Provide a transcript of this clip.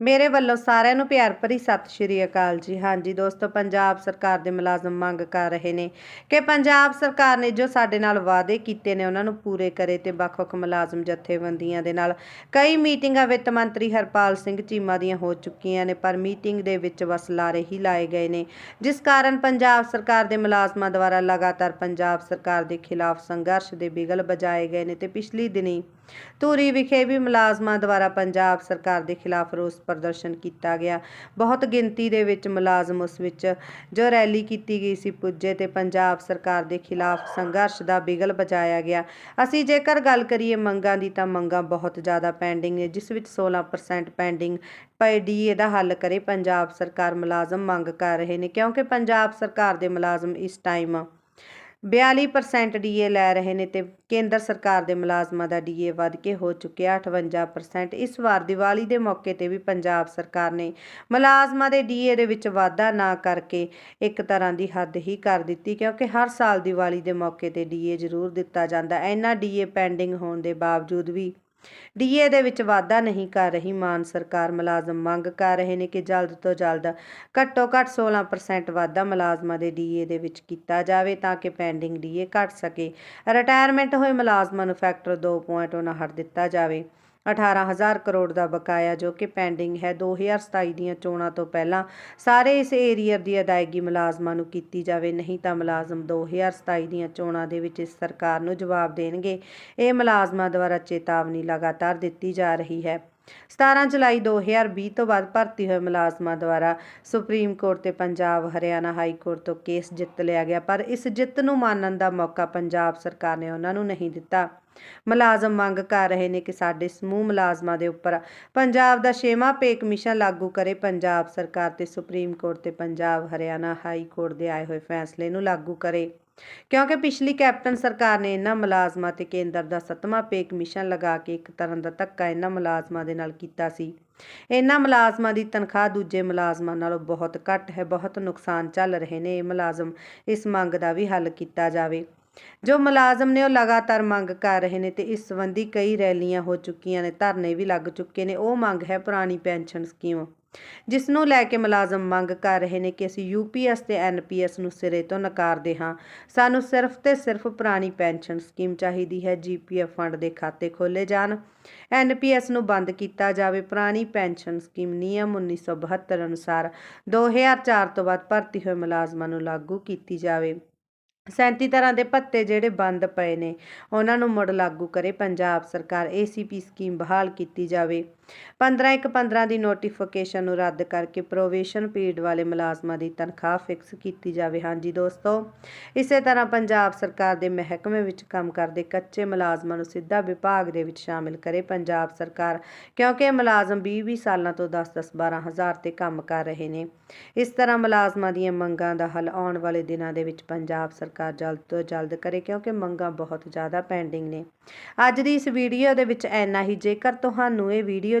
ਮੇਰੇ ਵੱਲੋਂ ਸਾਰਿਆਂ ਨੂੰ ਪਿਆਰ ਭਰੀ ਸਤਿ ਸ਼੍ਰੀ ਅਕਾਲ ਜੀ। ਹਾਂਜੀ ਦੋਸਤੋ, ਪੰਜਾਬ ਸਰਕਾਰ ਦੇ ਮੁਲਾਜ਼ਮ ਮੰਗ ਕਰ ਰਹੇ ਨੇ ਕਿ ਪੰਜਾਬ ਸਰਕਾਰ ਨੇ ਜੋ ਸਾਡੇ ਨਾਲ ਵਾਅਦੇ ਕੀਤੇ ਨੇ, ਉਹਨਾਂ ਨੂੰ ਪੂਰੇ ਕਰੇ ਤੇ ਵੱਖ-ਵੱਖ ਮੁਲਾਜ਼ਮ ਜਥੇਬੰਦੀਆਂ ਦੇ ਨਾਲ। ਕਈ ਮੀਟਿੰਗਾਂ ਵਿੱਤ ਮੰਤਰੀ ਹਰਪਾਲ ਸਿੰਘ ਚੀਮਾ ਦੀਆਂ ਹੋ ਚੁੱਕੀਆਂ ਨੇ, ਪਰ ਮੀਟਿੰਗ ਦੇ ਵਿੱਚ ਬਸ ਲਾਰੇ ਹੀ ਲਾਏ ਗਏ ਨੇ, ਜਿਸ ਕਾਰਨ ਪੰਜਾਬ ਸਰਕਾਰ ਦੇ ਮੁਲਾਜ਼ਮਾਂ ਦੁਆਰਾ ਲਗਾਤਾਰ ਪੰਜਾਬ ਸਰਕਾਰ ਦੇ ਖਿਲਾਫ ਸੰਘਰਸ਼ ਦੇ ਬਿਗਲ ਬਜਾਏ ਗਏ ਨੇ ਤੇ ਪਿਛਲੀ ਦਿਨੀ ਧੂਰੀ ਵਿਖੇ ਵੀ ਮੁਲਾਜ਼ਮਾਂ ਦੁਆਰਾ ਪੰਜਾਬ ਸਰਕਾਰ ਦੇ ਖਿਲਾਫ ਰੋਸ ਪ੍ਰਦਰਸ਼ਨ ਕੀਤਾ ਗਿਆ। ਬਹੁਤ ਗਿਣਤੀ ਦੇ ਵਿੱਚ ਮੁਲਾਜ਼ਮ ਉਸ ਵਿੱਚ ਜੋ ਰੈਲੀ ਕੀਤੀ ਗਈ ਸੀ ਪੁੱਜੇ ਤੇ ਪੰਜਾਬ ਸਰਕਾਰ ਦੇ ਖਿਲਾਫ ਸੰਘਰਸ਼ ਦਾ ਬਿਗਲ ਬਜਾਇਆ ਗਿਆ। ਅਸੀਂ ਜੇਕਰ ਗੱਲ ਕਰੀਏ ਮੰਗਾਂ ਦੀ ਤਾਂ ਮੰਗਾਂ ਬਹੁਤ ਜ਼ਿਆਦਾ ਪੈਂਡਿੰਗ ਨੇ, ਜਿਸ ਵਿੱਚ 16% ਪੈਂਡਿੰਗ ਪਏ ਡੀਏ ਦਾ ਹੱਲ ਕਰੇ ਪੰਜਾਬ ਸਰਕਾਰ ਮੁਲਾਜ਼ਮ ਮੰਗ ਕਰ ਰਹੇ ਨੇ, ਕਿਉਂਕਿ ਪੰਜਾਬ ਸਰਕਾਰ ਦੇ ਮੁਲਾਜ਼ਮ ਇਸ ਟਾਈਮ 42% ਡੀਏ ਲੈ ਰਹੇ ਨੇ ਤੇ ਕੇਂਦਰ ਸਰਕਾਰ ਦੇ ਮੁਲਾਜ਼ਮਾਂ ਦਾ ਡੀਏ ਵੱਧ ਕੇ ਹੋ ਚੁੱਕਿਆ 58% ਇਸ ਵਾਰ ਦੀਵਾਲੀ ਦੇ ਮੌਕੇ ਤੇ ਵੀ ਪੰਜਾਬ ਸਰਕਾਰ ਨੇ ਮੁਲਾਜ਼ਮਾਂ ਦੇ ਡੀਏ ਦੇ ਵਿੱਚ ਵਾਧਾ ਨਾ ਕਰਕੇ ਇੱਕ ਤਰ੍ਹਾਂ ਦੀ ਹੱਦ ਹੀ ਕਰ ਦਿੱਤੀ, ਕਿਉਂਕਿ ਹਰ ਸਾਲ ਦੀਵਾਲੀ ਦੇ ਮੌਕੇ ਤੇ ਡੀਏ ਜ਼ਰੂਰ ਦਿੱਤਾ ਜਾਂਦਾ। ਇੰਨਾ ਡੀਏ ਪੈਂਡਿੰਗ ਹੋਣ ਦੇ ਬਾਵਜੂਦ ਵੀ ਡੀਏ ਦੇ ਵਿੱਚ ਵਾਧਾ ਨਹੀਂ ਕਰ ਰਹੀ ਮਾਨ ਸਰਕਾਰ। ਮੁਲਾਜ਼ਮ ਮੰਗ ਕਰ ਰਹੇ ਨੇ ਕਿ ਜਲਦ ਤੋਂ ਜਲਦ ਘੱਟੋ ਘੱਟ 16% ਵਾਧਾ ਮੁਲਾਜ਼ਮਾਂ ਦੇ ਡੀਏ ਦੇ ਵਿੱਚ ਕੀਤਾ ਜਾਵੇ ਤਾਂ ਕਿ ਪੈਂਡਿੰਗ ਡੀਏ ਘਟ ਸਕੇ। ਰਿਟਾਇਰਮੈਂਟ ਹੋਏ ਮੁਲਾਜ਼ਮਾਂ ਨੂੰ ਫੈਕਟਰ 2.59 ਦਿੱਤਾ ਜਾਵੇ। 18000 ਕਰੋੜ ਦਾ ਬਕਾਇਆ, ਜੋ ਕਿ ਪੈਂਡਿੰਗ ਹੈ। 2027 ਦੀਆਂ ਚੋਣਾਂ ਤੋਂ ਪਹਿਲਾਂ ਸਾਰੇ ਇਸ ਏਰੀਅਰ ਦੀ ਅਦਾਇਗੀ ਮੁਲਾਜ਼ਮਾਂ ਨੂੰ ਕੀਤੀ ਜਾਵੇ, ਨਹੀਂ ਤਾਂ ਮੁਲਾਜ਼ਮ 2027 ਦੀਆਂ ਚੋਣਾਂ ਦੇ ਵਿੱਚ ਇਸ ਸਰਕਾਰ ਨੂੰ ਜਵਾਬ ਦੇਣਗੇ। ਇਹ ਮੁਲਾਜ਼ਮਾਂ ਦੁਆਰਾ ਚੇਤਾਵਨੀ ਲਗਾਤਾਰ ਦਿੱਤੀ ਜਾ ਰਹੀ ਹੈ। 17 ਜੁਲਾਈ 2020 ਤੋਂ ਬਾਅਦ ਭਰਤੀ ਹੋਏ ਮੁਲਾਜ਼ਮਾਂ ਦੁਆਰਾ ਸੁਪਰੀਮ ਕੋਰਟ ਤੇ ਪੰਜਾਬ ਹਰਿਆਣਾ ਹਾਈ ਕੋਰਟ ਤੋਂ ਕੇਸ ਜਿੱਤ ਲਿਆ ਗਿਆ, ਪਰ ਇਸ ਜਿੱਤ ਨੂੰ ਮਾਨਣ ਦਾ ਮੌਕਾ ਪੰਜਾਬ ਸਰਕਾਰ ਨੇ ਉਹਨਾਂ ਨੂੰ ਨਹੀਂ ਦਿੱਤਾ। ਮੁਲਾਜ਼ਮ ਮੰਗ ਕਰ ਰਹੇ ਨੇ ਕਿ ਸਾਡੇ ਸਮੂਹ ਮੁਲਾਜ਼ਮਾਂ ਦੇ ਉੱਪਰ ਪੰਜਾਬ ਦਾ ਛੇਵਾਂ ਪੇ ਕਮਿਸ਼ਨ ਲਾਗੂ ਕਰੇ। ਪੰਜਾਬ ਸਰਕਾਰ ਤੇ ਸੁਪਰੀਮ ਕੋਰਟ ਤੇ ਪੰਜਾਬ ਹਰਿਆਣਾ ਹਾਈ ਕੋਰਟ ਦੇ ਆਏ ਹੋਏ ਫੈਸਲੇ ਨੂੰ ਲਾਗੂ ਕਰੇ। ਕਿਉਂਕਿ ਪਿਛਲੀ ਕੈਪਟਨ ਸਰਕਾਰ ਨੇ ਇਹਨਾਂ ਮੁਲਾਜ਼ਮਾਂ ਤੇ ਕੇਂਦਰ ਦਾ ਸੱਤਵਾਂ ਪੇ ਕਮਿਸ਼ਨ ਲਗਾ ਕੇ ਇੱਕ ਤਰ੍ਹਾਂ ਦਾ ਧੱਕਾ ਇਹਨਾਂ ਮੁਲਾਜ਼ਮਾਂ ਦੇ ਨਾਲ ਕੀਤਾ ਸੀ। ਇਹਨਾਂ ਮੁਲਾਜ਼ਮਾਂ ਦੀ ਤਨਖਾਹ ਦੂਜੇ ਮੁਲਾਜ਼ਮਾਂ ਨਾਲੋਂ ਬਹੁਤ ਘੱਟ ਹੈ, ਬਹੁਤ ਨੁਕਸਾਨ ਚੱਲ ਰਹੇ ਨੇ। ਇਹ ਮੁਲਾਜ਼ਮ ਇਸ ਮੰਗ ਦਾ ਵੀ ਹੱਲ ਕੀਤਾ ਜਾਵੇ। ਜੋ ਮੁਲਾਜ਼ਮ ਨੇ ਉਹ ਲਗਾਤਾਰ ਮੰਗ ਕਰ ਰਹੇ ਨੇ ਤੇ ਇਸ ਸੰਬੰਧੀ ਕਈ ਰੈਲੀਆਂ ਹੋ ਚੁੱਕੀਆਂ ਨੇ, ਧਰਨੇ ਵੀ ਲੱਗ ਚੁੱਕੇ ਨੇ। ਉਹ ਮੰਗ ਹੈ ਪੁਰਾਣੀ ਪੈਨਸ਼ਨ ਸਕੀਮ। ਜਿਸ ਨੂੰ ਲੈ ਕੇ ਮੁਲਾਜ਼ਮ ਮੰਗ ਕਰ ਰਹੇ ਨੇ ਕਿ ਅਸੀਂ ਯੂਪੀਐਸ ਤੇ ਐਨਪੀਐਸ ਨੂੰ ਸਿਰੇ ਤੋਂ ਨਕਾਰਦੇ ਹਾਂ। ਸਾਨੂੰ ਸਿਰਫ ਤੇ ਸਿਰਫ ਪੁਰਾਣੀ ਪੈਨਸ਼ਨ ਸਕੀਮ ਚਾਹੀਦੀ ਹੈ ਜੀਪੀਐਫ ਫੰਡ ਦੇ ਖਾਤੇ ਖੋਲੇ ਜਾਣ। ਐਨਪੀਐਸ ਨੂੰ ਬੰਦ ਕੀਤਾ ਜਾਵੇ। ਪੁਰਾਣੀ ਪੈਨਸ਼ਨ ਸਕੀਮ ਨਿਯਮ 1972 ਅਨੁਸਾਰ 2004 ਤੋਂ ਬਾਅਦ ਭਰਤੀ ਹੋਏ ਮੁਲਾਜ਼ਮਾਂ ਨੂੰ ਲਾਗੂ ਕੀਤੀ ਜਾਵੇ। 37 ਤਰ੍ਹਾਂ ਦੇ ਭੱਤੇ ਜਿਹੜੇ ਬੰਦ ਪਏ ਨੇ, ਉਹਨਾਂ ਨੂੰ ਮੁੜ ਲਾਗੂ ਕਰੇ ਪੰਜਾਬ ਸਰਕਾਰ। ਏਸੀਪੀ ਸਕੀਮ ਬਹਾਲ ਕੀਤੀ ਜਾਵੇ। 15 ਇੱਕ 15 ਦੀ ਨੋਟੀਫਿਕੇਸ਼ਨ ਨੂੰ ਰੱਦ ਕਰਕੇ ਪ੍ਰੋਵੇਸ਼ਨ ਪੀਰੀਅਡ ਵਾਲੇ ਮੁਲਾਜ਼ਮਾਂ ਦੀ ਤਨਖਾਹ ਫਿਕਸ ਕੀਤੀ ਜਾਵੇ। ਹਾਂਜੀ ਦੋਸਤੋ, ਇਸੇ ਤਰ੍ਹਾਂ ਪੰਜਾਬ ਸਰਕਾਰ ਦੇ ਮਹਿਕਮੇ ਵਿੱਚ ਕੰਮ ਕਰਦੇ ਕੱਚੇ ਮੁਲਾਜ਼ਮਾਂ ਨੂੰ ਸਿੱਧਾ ਵਿਭਾਗ ਦੇ ਵਿੱਚ ਸ਼ਾਮਿਲ ਕਰੇ ਪੰਜਾਬ ਸਰਕਾਰ, ਕਿਉਂਕਿ ਮੁਲਾਜ਼ਮ 20-20 ਸਾਲਾਂ ਤੋਂ 10-10 12 ਹਜ਼ਾਰ ਤੇ ਕੰਮ ਕਰ ਰਹੇ ਨੇ। ਇਸ ਤਰ੍ਹਾਂ ਮੁਲਾਜ਼ਮਾਂ ਦੀਆਂ ਮੰਗਾਂ ਦਾ ਹੱਲ ਆਉਣ ਵਾਲੇ ਦਿਨਾਂ ਦੇ ਵਿੱਚ ਪੰਜਾਬ ਸਰਕਾਰ ਜਲਦ ਤੋਂ ਜਲਦ ਕਰੇ, ਕਿਉਂਕਿ ਮੰਗਾਂ ਬਹੁਤ ਜ਼ਿਆਦਾ ਪੈਂਡਿੰਗ ਨੇ। ਅੱਜ ਦੀ ਇਸ ਵੀਡੀਓ ਦੇ ਵਿੱਚ ਇੰਨਾ ਹੀ। ਜੇਕਰ ਤੁਹਾਨੂੰ ਇਹ ਵੀਡੀਓ